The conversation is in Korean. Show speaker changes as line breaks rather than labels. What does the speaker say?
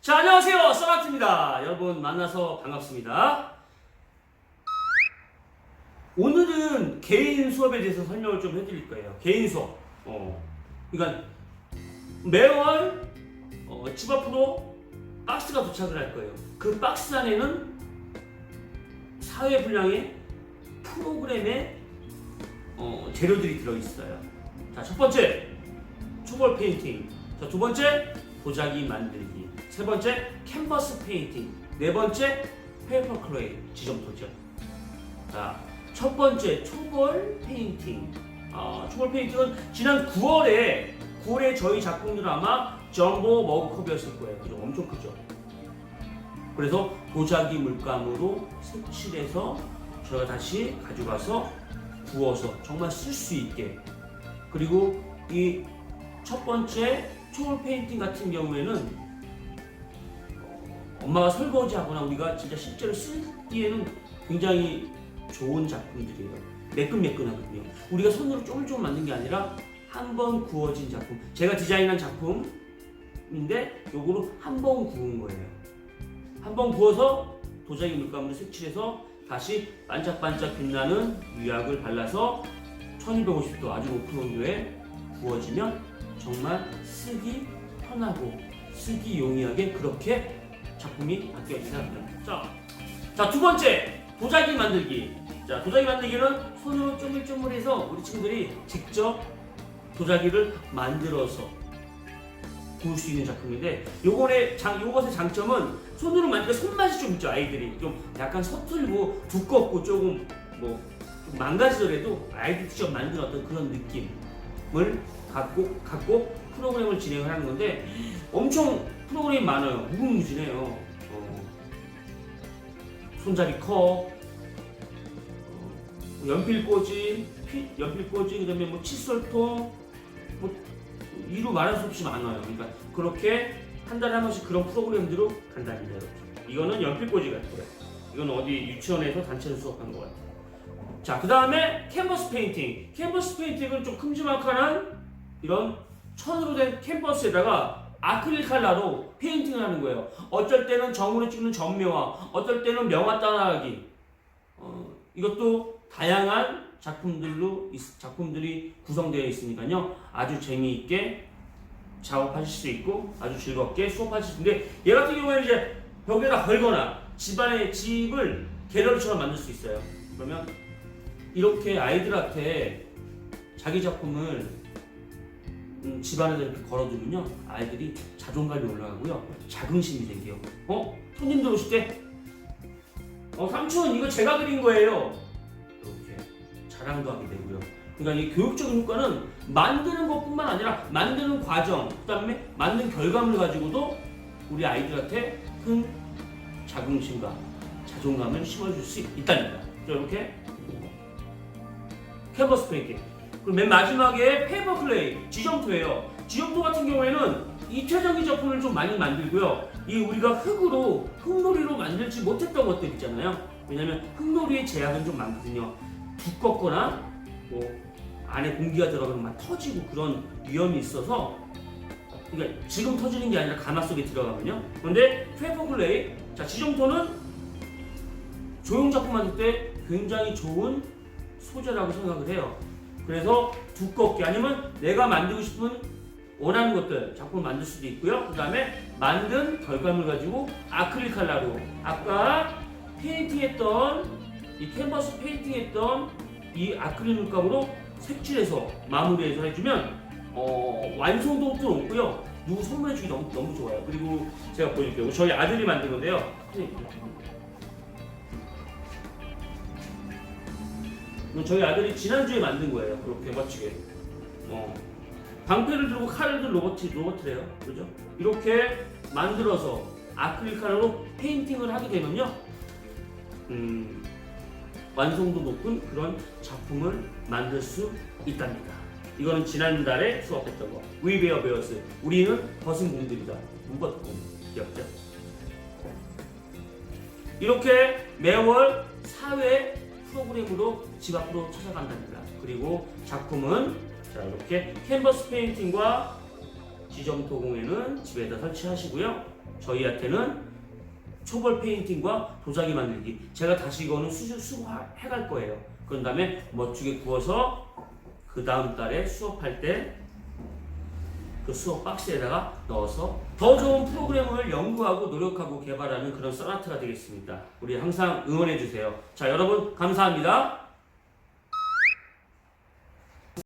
자, 안녕하세요. 써마트입니다. 여러분 만나서 반갑습니다. 오늘은 개인 수업에 대해서 설명을 좀 해드릴 거예요. 개인 수업. 어. 그러니까 매월 어, 집 앞으로 박스가 도착을 할 거예요. 그 박스 안에는 사회 분량의 프로그램의 어, 재료들이 들어있어요. 자, 첫 번째 초벌 페인팅. 자, 두 번째 도자기 만들기. 세 번째 캔버스 페인팅. 네 번째 페이퍼 클레이 지점토죠. 자, 첫 번째 초벌 페인팅. 아, 초벌 페인팅은 지난 9월에 9월에 저희 작품들은 아마 점보 머그컵이었을 거예요. 그죠? 엄청 크죠. 그래서 도자기 물감으로 색칠해서 저희가 다시 가져가서 구워서 정말 쓸 수 있게 그리고 이 첫 번째 초월 페인팅 같은 경우에는 어, 엄마가 설거지하거나 우리가 진짜 실제로 쓰기에는 굉장히 좋은 작품들이에요. 매끈매끈하거든요. 우리가 손으로 쪼물쪼물 만든 게 아니라 한 번 구워진 작품. 제가 디자인한 작품인데 요거로 한 번 구운 거예요. 한 번 구워서 도자기 물감으로 색칠해서 다시 반짝반짝 빛나는 유약을 발라서 1250도 아주 높은 온도에 구워지면 정말 쓰기 편하고 쓰기 용이하게 그렇게 작품이 바뀌어지게 합니다. 자, 자, 두 번째 도자기 만들기. 자, 도자기 만들기는 손으로 쪼물쪼물해서 우리 친구들이 직접 도자기를 만들어서 구울 수 있는 작품인데 요번에 장 요것의 장점은 손으로 만드니까 손맛이 좀 있죠 아이들이 좀 약간 서툴고 두껍고 조금 뭐 좀 망가지더라도 아이들 직접 만든 어떤 그런 느낌 을 갖고 갖고 프로그램을 진행을 하는 건데 엄청 프로그램이 많아요 무궁무진해요 어, 손잡이 컵 어, 연필 꽂이 피, 연필 꽂이 그 다음에 뭐 칫솔통 뭐 이루 말할 수 없이 많아요. 그러니까 그렇게 한 달에 한 번씩 그런 프로그램들로 간답니다. 이거는 연필꽂이 같고요. 이건 어디 유치원에서 단체로 수업한 것 같아요. 자, 그 다음에 캔버스 페인팅. 캔버스 페인팅은 좀 큼지막한 이런 천으로 된 캔버스에다가 아크릴 칼라로 페인팅을 하는 거예요. 어쩔 때는 점으로 찍는 점묘화, 어떨 때는 명화 따라하기. 어, 이것도 다양한 작품들로 있- 작품들이 구성되어 있으니까요. 아주 재미있게 작업하실 수 있고 아주 즐겁게 수업하실 수 있는데 얘 같은 경우에는 이제 벽에다 걸거나 집안의 집을 갤러리처럼 만들 수 있어요. 그러면 이렇게 아이들한테 자기 작품을 음, 집안에다 이렇게 걸어두면요 아이들이 자존감이 올라가고요 자긍심이 생겨요. 어? 손님들 오실 때 어, 삼촌 이거 제가 그린 거예요. 이렇게 자랑도 하게 되고요. 그러니까 이 교육적인 효과는 만드는 것뿐만 아니라 만드는 과정, 그 다음에 만든 결과물 가지고도 우리 아이들한테 큰 자긍심과 자존감을 심어줄 수. 자, 이렇게 캔버스 페인팅. 그리고 맨 마지막에 페이퍼 클레이, 지점토예요. 지점토 같은 경우에는 입체적인 작품을 좀 많이 만들고요. 이 우리가 흙으로 흙놀이로 만들지 못했던 것들 있잖아요. 왜냐면 흙놀이의 제약은 좀 많거든요. 두껍거나 뭐 안에 공기가 들어가면 막 터지고 그런 위험이 있어서 그러니까 지금 터지는 게 아니라 가마 속에 들어가면요. 그런데 페이퍼 클레이, 자 지점토는 조형 작품 만들 때 굉장히 좋은 소재라고 생각을 해요. 그래서 두껍게 아니면 내가 만들고 싶은 원하는 것들 작품을 만들 수도 있고요. 그 다음에 만든 결과물 가지고 아크릴 칼라로 아까 페인팅했던 이 캔버스 페인팅했던 이 아크릴 물감으로 색칠해서 마무리해서 해주면 어, 완성도도 높고요. 누구 선물해주기 너무 너무 좋아요. 그리고 제가 보여줄게요. 저희 아들이 만든 건데요. 저희 아들이 지난주에 만든 거예요. 그렇게 멋지게. 어. 방패를 들고 칼을 든 로봇, 로봇이래요. 그죠? 이렇게 만들어서 아크릴 칼로 페인팅을 하게 되면요. 음, 완성도 높은 그런 작품을 만들 수 있답니다. 이거는 지난달에 수업했던 거. Bear bears. 우리는 벗은 공들이다. 무벗 공. 귀엽죠? 이렇게 매월 사회 프로그램으로 집 앞으로 찾아간답니다. 그리고 작품은 자 이렇게 캔버스 페인팅과 지점 도공에는 집에다 설치하시고요. 저희한테는 초벌 페인팅과 도자기 만들기. 제가 다시 이거는 수, 수해갈 거예요. 그런 다음에 멋지게 구워서 그 다음 달에 수업할 때 그 수업 박스에다가 넣어서 더 좋은 프로그램을 연구하고 노력하고 개발하는 그런 써나트가 되겠습니다. 우리 항상 응원해 주세요. 자, 여러분 감사합니다.